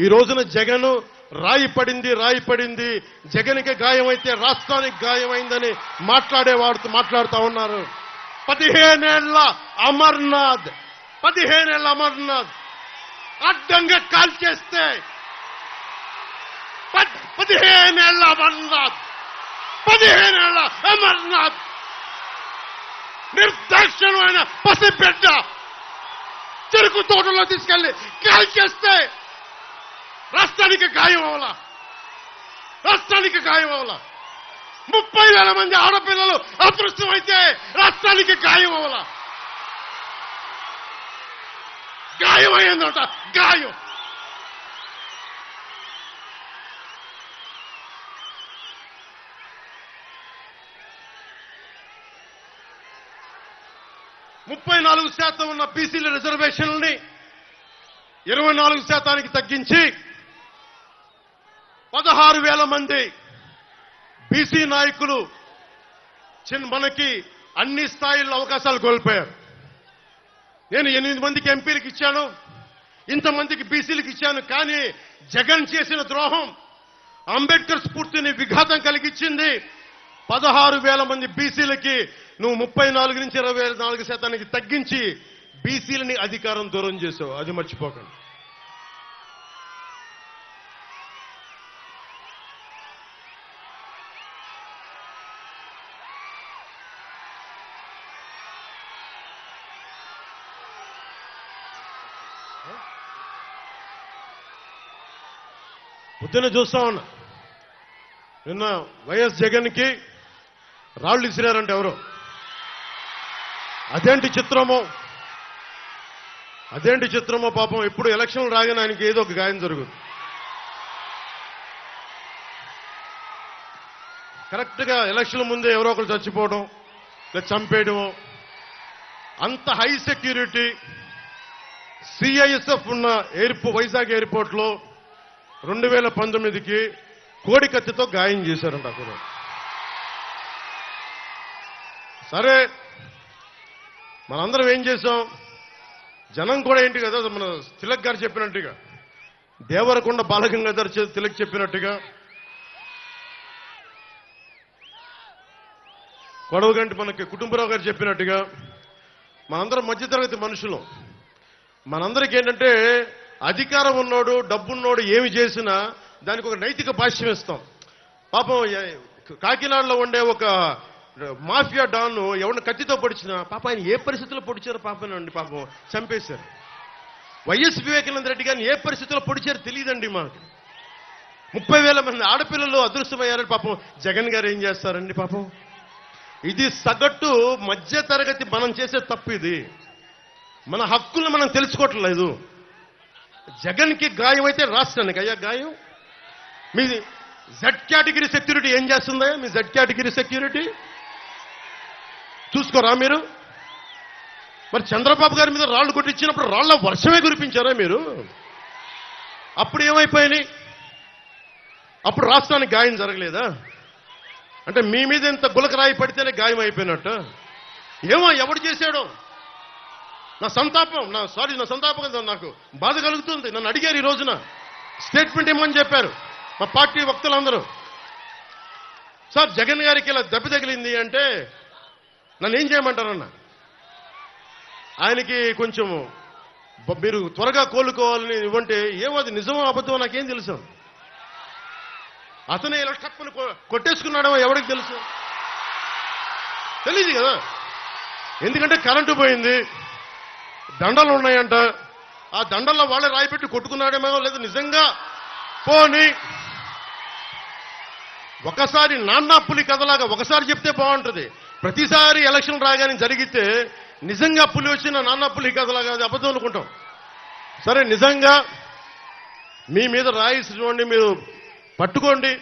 ఈ రోజున జగన్ రాయి పడింది రాయి పడింది. జగన్కి గాయమైతే రాష్ట్రానికి గాయమైందని మాట్లాడేవాడు మాట్లాడుతూ ఉన్నారు. పదిహేనేళ్ళ అమర్నాథ్ పదిహేనేళ్ళ అమర్నాథ్. అడ్డంగా కాల్ చేస్తే పదిహేనేళ్ళ అమర్నాథ్ పదిహేనేళ్ళ అమర్నాథ్. నిర్దాక్షణమైన పసిబిడ్డ చెరుకు తోటలో తీసుకెళ్ళి కాల్ చేస్తే రాష్ట్రానికి గాయం అవలా రాష్ట్రానికి గాయం అవలా ముప్పై వేల మంది ఆడపిల్లలు అదృష్టమైతే రాష్ట్రానికి గాయం అవలా గాయం అయిందట గాయం ముప్పై నాలుగు శాతం ఉన్న బీసీల రిజర్వేషన్లని ఇరవై నాలుగు శాతానికి తగ్గించి పదహారు వేల మంది బీసీ నాయకులు చిన్న మనకి అన్ని స్థాయిల్లో అవకాశాలు కోల్పోయారు. నేను ఎనిమిది మందికి ఎంపీలకు ఇచ్చాను ఇంతమందికి బీసీలకు ఇచ్చాను కానీ జగన్ చేసిన ద్రోహం అంబేద్కర్ స్ఫూర్తిని విఘాతం కలిగించింది. పదహారు వేల మంది బీసీలకి నువ్వు ముప్పై నాలుగు నుంచి ఇరవై నాలుగు శాతానికి తగ్గించి బీసీలని అధికారం దూరం చేసావు. అది మర్చిపోకండి. పొద్దున్న చూస్తా ఉన్నా. నిన్న వైఎస్ జగన్కి రాళ్ళు ఇసిరారంటే ఎవరు? అదేంటి చిత్రమో? అదేంటి చిత్రమో పాపం ఇప్పుడు ఎలక్షన్ రాగానే ఆయనకి ఏదో ఒక గాయం జరుగుతుంది కరెక్ట్గా ఎలక్షన్ ముందే ఎవరో ఒకరు చచ్చిపోవడం లేదా చంపేయడం అంత హై సెక్యూరిటీ సిఐఎస్ఎఫ్ ఉన్న ఎయిర్పో వైజాగ్ ఎయిర్పోర్ట్లో రెండు వేల పంతొమ్మిదికి కోడి కత్తితో గాయం చేశారంట అక్కడ సరే మనందరం ఏం చేసాం జనం కూడా ఏంటి కదా మన తిలక్ గారు చెప్పినట్టుగా దేవరకొండ బాలగంగాధర్ తిలక్ చెప్పినట్టుగా కొడవగంటి మనకి కుటుంబరావు గారు చెప్పినట్టుగా మనందరం మధ్యతరగతి మనుషులు. మనందరికి ఏంటంటే అధికారం ఉన్నోడు డబ్బున్నోడు ఏమి చేసినా దానికి ఒక నైతిక భాష్యం ఇస్తాం. పాపం కాకినాడలో ఉండే ఒక మాఫియా డాన్ ఎవరిని కత్తితో పొడిచినా పాప ఆయన ఏ పరిస్థితుల్లో పొడిచారో పాపనండి పాపం చంపేశారు. వైఎస్ వివేకానంద రెడ్డి గారిని ఏ పరిస్థితుల్లో పొడిచారో తెలియదండి మాకు. ముప్పై వేల మంది ఆడపిల్లలు అదృష్టమయ్యారని పాపం జగన్ గారు ఏం చేస్తారండి పాపం? ఇది సగటు మధ్య తరగతి మనం చేసే తప్పు ఇది. మన హక్కులను మనం తెలుసుకోవట్లేదు. జగన్కి గాయం అయితే రాష్ట్రానికి. అయ్యా గాయం? మీ జెడ్ కేటగిరీ సెక్యూరిటీ ఏం చేస్తుందా? మీ జెడ్ కేటగిరీ సెక్యూరిటీ చూసుకోరా మీరు? మరి చంద్రబాబు గారి మీద రాళ్ళు కొట్టించినప్పుడు రాళ్ళ వర్షమే కురిపించారా మీరు? అప్పుడు ఏమైపోయినాయి? అప్పుడు రాష్ట్రానికి గాయం జరగలేదా? అంటే మీ మీద ఇంత గులకరాయి పడితేనే గాయం అయిపోయినట్టు. ఏమో ఎవడు చేశాడో? నా సంతాపం నా సారీ నా సంతాపం నాకు. బాధ కలుగుతుంది. నన్ను అడిగారు ఈ రోజున. స్టేట్మెంట్ ఇమ్మని చెప్పారు? మా పార్టీ వక్తలందరూ. సార్ జగన్ గారికి ఇలా దెబ్బ తగిలింది అంటే నన్ను ఏం చేయమంటారన్న? ఆయనకి కొంచెం మీరు త్వరగా కోలుకోవాలని ఇవ్వంటే ఏమో అది నిజమో అబద్ధమో నాకేం తెలుసు. అతనే ఇలా టప్పులు కొ- కొట్టేసుకున్నాడో ఎవరికి తెలుసు? తెలియదు కదా. ఎందుకంటే కరెంటు పోయింది. దండలు ఉన్నాయంట. ఆ దండల్లో వాళ్ళే రాయి పెట్టి కొట్టుకున్నాడేమో లేదు నిజంగా? పోని. ఒకసారి నాన్న పులి కథలాగా ఒకసారి చెప్తే బాగుంటుంది. ప్రతిసారి ఎలక్షన్ రాగానే జరిగితే నిజంగా పులి వచ్చిన నాన్న పులి కథలాగా అది అబద్ధం అనుకుంటాం. సరే నిజంగా మీ మీద రాయి చూడండి మీరు పట్టుకోండి.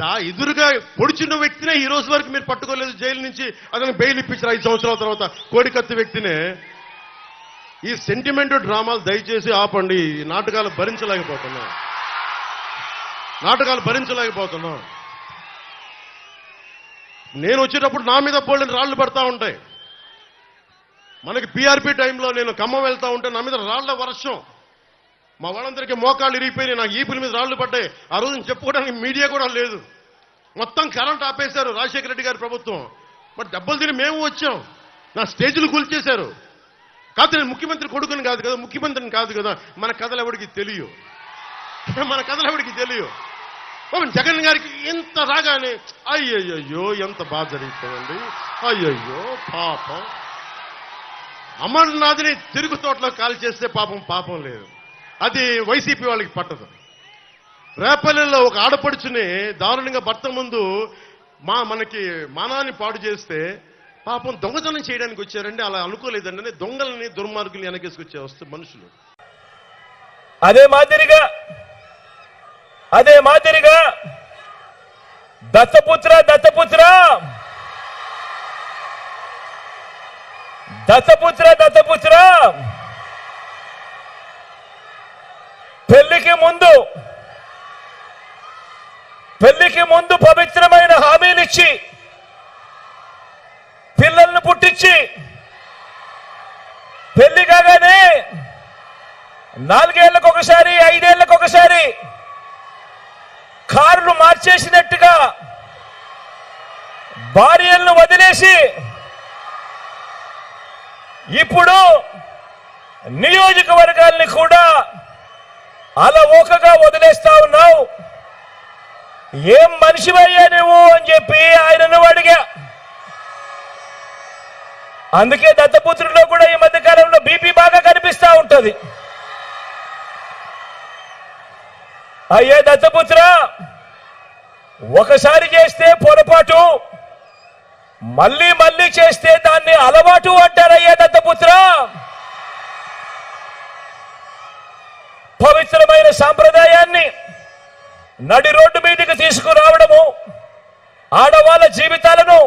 దా ఎదురుగా పొడిచిన వ్యక్తినే ఈ రోజు వరకు మీరు పట్టుకోలేదు. జైలు నుంచి అతను బెయిల్ ఇప్పించారు ఐదు సంవత్సరాల తర్వాత కోడికత్తి వ్యక్తినే ఈ సెంటిమెంట్ డ్రామాలు దయచేసి ఆపండి. ఈ నాటకాలు భరించలేకపోతున్నాం. నాటకాలు భరించలేకపోతున్నాం. నేను వచ్చేటప్పుడు నా మీద పోలిన రాళ్ళు పడతా ఉంటాయి. మనకి పీఆర్పీ టైంలో నేను ఖమ్మం వెళ్తా ఉంటే నా మీద రాళ్ళ వర్షం. మా వాళ్ళందరికీ మోకాళ్ళు ఇరిగిపోయినాయి. నాకు ఈపుల మీద రాళ్ళు పడ్డాయి. ఆ రోజు చెప్పుకోవడానికి మీడియా కూడా లేదు. మొత్తం కరెంట్ ఆపేశారు రాజశేఖర రెడ్డి గారి ప్రభుత్వం. మరి దెబ్బలు తిని మేము వచ్చాం. నా స్టేజీలు కూల్చేశారు. కాదు నేను ముఖ్యమంత్రి కొడుకుని కాదు కదా ముఖ్యమంత్రిని కాదు కదా మన కథలు ఎవరికి తెలియవు మన కథలు ఎవరికి తెలియవు పాపం జగన్ గారికి ఎంత రాగానే అయ్యయ్యో ఎంత బాధ జరుగుతుందండి అయ్యయ్యో పాపం. అమర్నాథ్ని తిరుగు తోటలో కాల్ చేస్తే పాపం పాపం లేదు. అది వైసీపీ వాళ్ళకి పట్టదు. రేపల్లెల్లో ఒక ఆడపడుచుని దారుణంగా భర్త ముందు మా మనకి మానాన్ని పాడు చేస్తే పాపం దొంగతనం చేయడానికి వచ్చారండి అలా అనుకోలేదండి. దొంగలని దుర్మార్గులు వెనకేసుకొచ్చే వస్తే మనుషులు. అదే మాదిరిగా అదే మాదిరిగా దత్తపుత్ర దత్తపుత్ర! దత్తపుత్ర దత్తపుత్ర! పెళ్ళికి ముందు పెళ్ళికి ముందు పవిత్రమైన హామీనిచ్చి నాలుగేళ్ళకు ఒకసారి ఐదేళ్ళకు ఒకసారి కార్లు మార్చేసినట్టుగా భార్యలను వదిలేసి ఇప్పుడు నియోజకవర్గాల్ని కూడా అలవోకగా వదిలేస్తా ఉన్నావు. ఏం మనిషివయ్యా నువ్వు అని చెప్పి ఆయనను అడిగా. అందుకే దత్తపుత్రుల్లో కూడా ఈ మధ్య కాలంలో బీపీ బాగా కనిపిస్తా ఉంటుంది. అయ్యే దత్తపుత్ర ఒకసారి చేస్తే పొరపాటు మళ్ళీ మళ్ళీ చేస్తే దాన్ని అలవాటు అంటారయ్యే దత్తపుత్ర. పవిత్రమైన సాంప్రదాయాన్ని నడి రోడ్డు మీదకి తీసుకురావడము ఆడవాళ్ళ జీవితాలను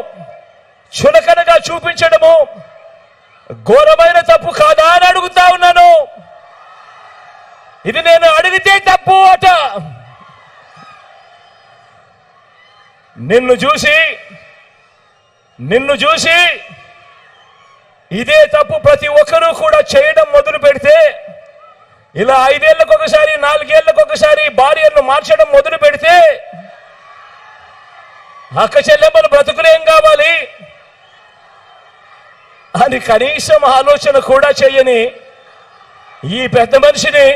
చులకనగా చూపించడము ఘోరమైన తప్పు కాదా అని అడుగుతా ఉన్నాను ఇది నేను అడిగితే తప్పు అట. నిన్ను చూసి నిన్ను చూసి ఇదే తప్పు ప్రతి ఒక్కరూ కూడా చేయడం మొదలు పెడితే ఇలా ఐదేళ్ళకు ఒకసారి నాలుగేళ్ళకు ఒకసారి భార్యను మార్చడం మొదలు పెడితే అక్క చెల్లెమ్మలు బ్రతుకులేం కావాలి? అని కనీసం ఆలోచన కూడా చేయని ఈ పెద్ద మనిషిని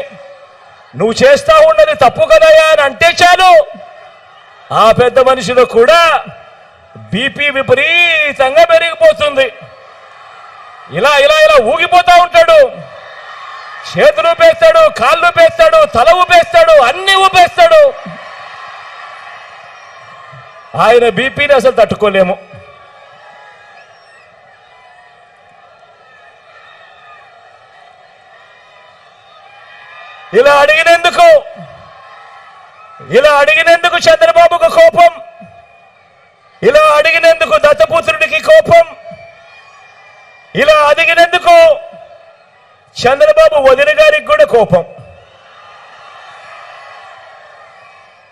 నువ్వు చేస్తా ఉండని తప్పు కదయా అని అంటే చాలు. ఆ పెద్ద మనిషిలో కూడా బీపీ విపరీతంగా పెరిగిపోతుంది. ఇలా ఇలా ఇలా ఊగిపోతా ఉంటాడు. చేతులు ఊపేస్తాడు కాళ్ళు ఊపేస్తాడు తల ఊపేస్తాడు అన్ని ఊపేస్తాడు. ఆయన బీపీని అసలు తట్టుకోలేము. ఇలా అడిగినందుకు ఇలా అడిగినందుకు చంద్రబాబుకు కోపం ఇలా అడిగినందుకు దత్తపుత్రుడికి కోపం ఇలా అడిగినందుకు చంద్రబాబు వదిన గారికి కూడా కోపం.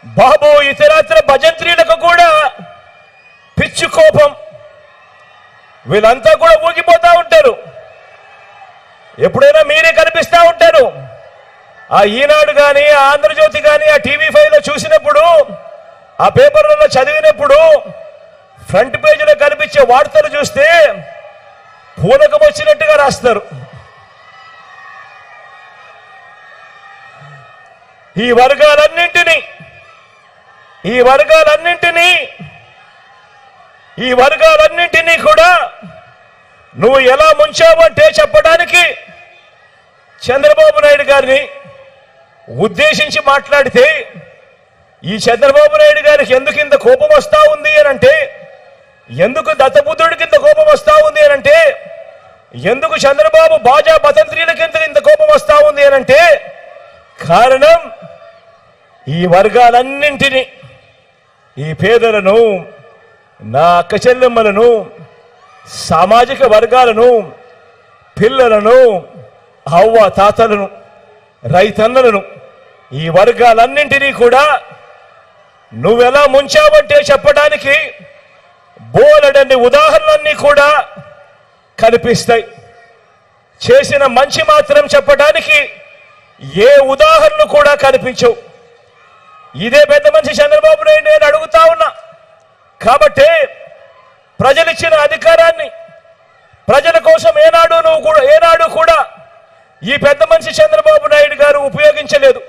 బాబు ఇతరాత్ర భజంత్రీలకు కూడా పిచ్చి కోపం. వీళ్ళంతా కూడా ఊగిపోతా ఉంటారు. ఎప్పుడైనా మీరే కనిపిస్తా ఉంటారు. ఆ ఈనాడు కానీ ఆ ఆంధ్రజ్యోతి కానీ ఆ టీవీ ఫైవ్లో చూసినప్పుడు ఆ పేపర్లలో చదివినప్పుడు ఫ్రంట్ పేజీలో కనిపించే వార్తలు చూస్తే పూనకం వచ్చినట్టుగా రాస్తారు. ఈ వర్గాలన్నింటినీ ఈ వర్గాలన్నింటినీ ఈ వర్గాలన్నింటినీ కూడా నువ్వు ఎలా ముంచావంటే చెప్పడానికి చంద్రబాబు నాయుడు గారిని ఉద్దేశించి మాట్లాడితే ఈ చంద్రబాబు నాయుడు గారికి ఎందుకు ఇంత కోపం వస్తా ఉంది అని అంటే ఎందుకు దత్తబుద్ధుడికి ఇంత కోపం వస్తా ఉంది అని అంటే ఎందుకు చంద్రబాబు బాజా బతంత్రీలకి కింద ఇంత కోపం వస్తా ఉంది అని అంటే కారణం ఈ వర్గాలన్నింటినీ ఈ పేదలను నా అక్క చెల్లెమ్మలను సామాజిక వర్గాలను పిల్లలను అవ్వ తాతలను రైతన్నలను ఈ వర్గాలన్నింటినీ కూడా నువ్వెలా ముంచావంటే చెప్పడానికి బోలెడన్ని ఉదాహరణలన్నీ కూడా కనిపిస్తాయి. చేసిన మంచి మాత్రం చెప్పడానికి ఏ ఉదాహరణలు కూడా కనిపించవు. ఇదే పెద్ద మనిషి చంద్రబాబు నాయుడు నేను అడుగుతా ఉన్నా. కాబట్టి ప్రజలిచ్చిన అధికారాన్ని ప్రజల కోసం ఏనాడు నువ్వు కూడా ఏనాడు కూడా ఈ పెద్ద మనిషి చంద్రబాబు నాయుడు గారు ఉపయోగించలేదు.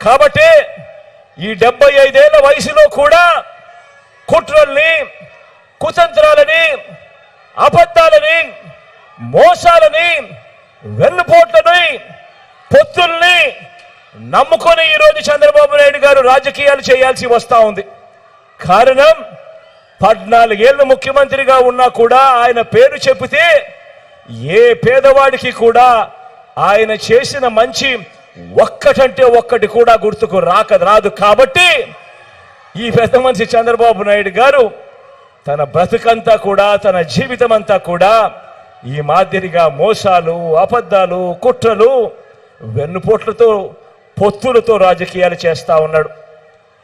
కాబట్టి ఈ డెబ్బై ఐదేళ్ళ వయసులో కూడా కుట్రల్ని కుతంత్రాలని అబద్ధాలని మోసాలని వెన్నుపోట్లని పొత్తుల్ని నమ్ముకొని ఈరోజు చంద్రబాబు నాయుడు గారు రాజకీయాలు చేయాల్సి వస్తూ ఉంది. కారణం పద్నాలుగేళ్ళు ముఖ్యమంత్రిగా ఉన్నా కూడా ఆయన పేరు చెబితే ఏ పేదవాడికి కూడా ఆయన చేసిన మంచి ఒక్కటంటే ఒక్కటి కూడా గుర్తుకు రాక రాదు కాబట్టి ఈ పెద్ద మనిషి చంద్రబాబు నాయుడు గారు తన బ్రతుకంతా కూడా తన జీవితం అంతా కూడా ఈ మాదిరిగా మోసాలు అబద్ధాలు కుట్రలు వెన్నుపోట్లతో పొత్తులతో రాజకీయాలు చేస్తూ ఉన్నాడు.